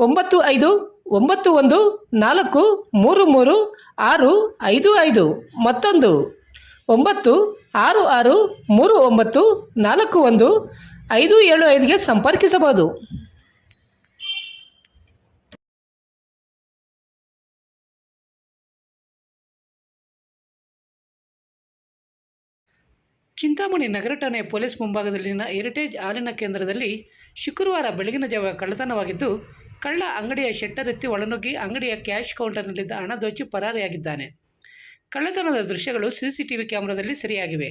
ಒಂಬತ್ತು ಐದು, ಒಂಬತ್ತು ಒಂದು, ನಾಲ್ಕು, ಮೂರು ಮೂರು, ಆರು ಐದು ಐದು. ಮತ್ತೊಂದು. ಒಂಬತ್ತು, ಆರು ಆರು, ಮೂರು ಒಂಬತ್ತು, ನಾಲ್ಕು ಒಂದು, ಐದು ಏಳು ಐದಿಗೆ ಸಂಪರ್ಕಿಸಬಹುದು. ಚಿಂತಾಮಣಿ ನಗರ ಠಾಣೆ ಪೊಲೀಸ್ ಮುಂಭಾಗದಲ್ಲಿನ ಹೆರಿಟೇಜ್ ಹಾಲಿನ ಕೇಂದ್ರದಲ್ಲಿ ಶುಕ್ರವಾರ ಬೆಳಗಿನ ಜಾವ ಕಳ್ಳತನವಾಗಿದ್ದು ಕಳ್ಳ ಅಂಗಡಿಯ ಶೆಟ್ಟರ್ ಎತ್ತಿ ಒಳನುಗ್ಗಿ ಅಂಗಡಿಯ ಕ್ಯಾಶ್ ಕೌಂಟರ್ನಲ್ಲಿದ್ದ ಹಣ ದೋಚಿ ಪರಾರಿಯಾಗಿದ್ದಾನೆ. ಕಳ್ಳತನದ ದೃಶ್ಯಗಳು ಸಿಸಿಟಿವಿ ಕ್ಯಾಮೆರಾದಲ್ಲಿ ಸೆರೆಯಾಗಿವೆ.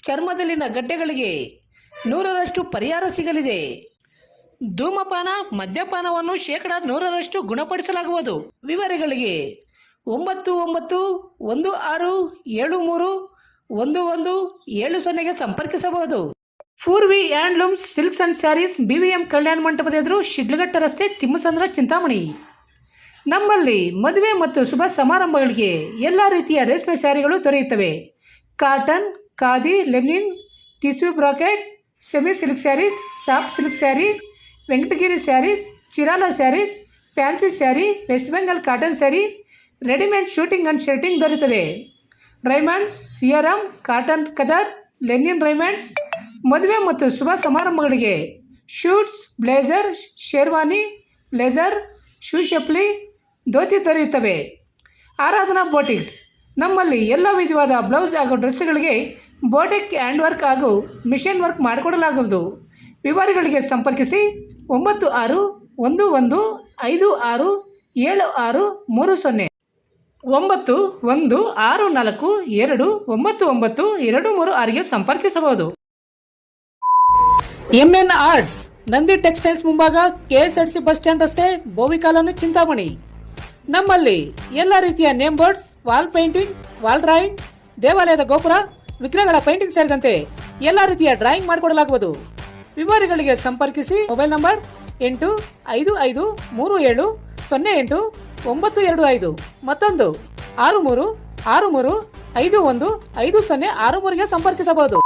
ಚರ್ಮದಲ್ಲಿನ ಗಡ್ಡೆಗಳಿಗೆ ನೂರರಷ್ಟು ಪರಿಹಾರ ಸಿಗಲಿದೆ. ಧೂಮಪಾನ, ಮದ್ಯಪಾನವನ್ನು ಶೇಕಡ ನೂರರಷ್ಟು ಗುಣಪಡಿಸಲಾಗುವುದು. ವಿವರಗಳಿಗೆ ಒಂಬತ್ತು ಒಂಬತ್ತು ಒಂದು ಆರು ಏಳು ಮೂರು ಒಂದು ಒಂದು ಏಳು ಸೊನ್ನೆಗೆ ಸಂಪರ್ಕಿಸಬಹುದು. Poorvi handlooms silks and sarees B V M ಕಲ್ಯಾಣ ಮಂಟಪದ ಎದುರು ಶಿಡ್ಲಘಟ್ಟ ರಸ್ತೆ ತಿಮ್ಮಸಂದ್ರ ಚಿಂತಾಮಣಿ. ನಮ್ಮಲ್ಲಿ ಮದುವೆ ಮತ್ತು ಶುಭ ಸಮಾರಂಭಗಳಿಗೆ ಎಲ್ಲ ರೀತಿಯ ರೇಷ್ಮೆ ಸ್ಯಾರಿಗಳು ದೊರೆಯುತ್ತವೆ. Cotton khadi, linen, tissue brocade, semi silk saris, soft silk sari, Venkatagiri saris, Chirala saris, fancy sari, West Bengal cotton sari, readymade suiting and shirting ದೊರೆಯುತ್ತದೆ. Raymonds, Siyaram, cotton khadar, linen Raymonds, ಮದುವೆ ಮತ್ತು ಶುಭ ಸಮಾರಂಭಗಳಿಗೆ suits, blazer, sherwani, leather, shoe ಶಪ್ಲಿ, dhoti ದೊರೆಯುತ್ತವೆ. Aradhana boutiques ನಮ್ಮಲ್ಲಿ ಎಲ್ಲ ವಿಧವಾದ blouse ಹಾಗೂ ಡ್ರೆಸ್ಗಳಿಗೆ ಬೋಟಿಕ್ ಹ್ಯಾಂಡ್ ವರ್ಕ್ ಹಾಗೂ ಮಿಷನ್ ವರ್ಕ್ ಮಾಡಿಕೊಡಲಾಗುವುದು. ವಿವರಗಳಿಗೆ ಸಂಪರ್ಕಿಸಿ ಒಂಬತ್ತು ಆರು ಒಂದು ಒಂದು ಐದು ಆರು ಏಳು ಆರು ಮೂರು ಸೊನ್ನೆ. ಒಂಬತ್ತು ಒಂದು ಆರು ನಾಲ್ಕು ಎರಡು ಒಂಬತ್ತು ಒಂಬತ್ತು ಎರಡು ಮೂರು ಆರಿಗೆ ಸಂಪರ್ಕಿಸಬಹುದು. M N arts, Nandi textiles ಮುಂಭಾಗ ಕೆಎಸ್ಆರ್ಸಿ ಬಸ್ ಸ್ಟ್ಯಾಂಡ್ ರಸ್ತೆ ಬೋವಿಕಾಲನ್ನು ಚಿಂತಾಮಣಿ. ನಮ್ಮಲ್ಲಿ ಎಲ್ಲ ರೀತಿಯ name boards, wall painting, wall drawing, ದೇವಾಲಯದ ಗೋಪುರ ವಿಗ್ರಹಗಳ ಪೇಂಟಿಂಗ್ ಸೇರಿದಂತೆ ಎಲ್ಲ ರೀತಿಯ ಡ್ರಾಯಿಂಗ್ ಮಾಡಿಕೊಡಲಾಗುವುದು. ವಿವರಗಳಿಗೆ ಸಂಪರ್ಕಿಸಿ ಮೊಬೈಲ್ ನಂಬರ್ ಎಂಟು ಐದು ಐದು ಮೂರು ಏಳು ಸೊನ್ನೆ ಎಂಟು ಒಂಬತ್ತು ಎರಡು ಐದು ಮತ್ತೊಂದು ಆರು ಮೂರು ಆರು ಮೂರು ಐದು ಒಂದು ಐದು ಸೊನ್ನೆ ಆರು ಮೂರಿಗೆ ಸಂಪರ್ಕಿಸಬಹುದು.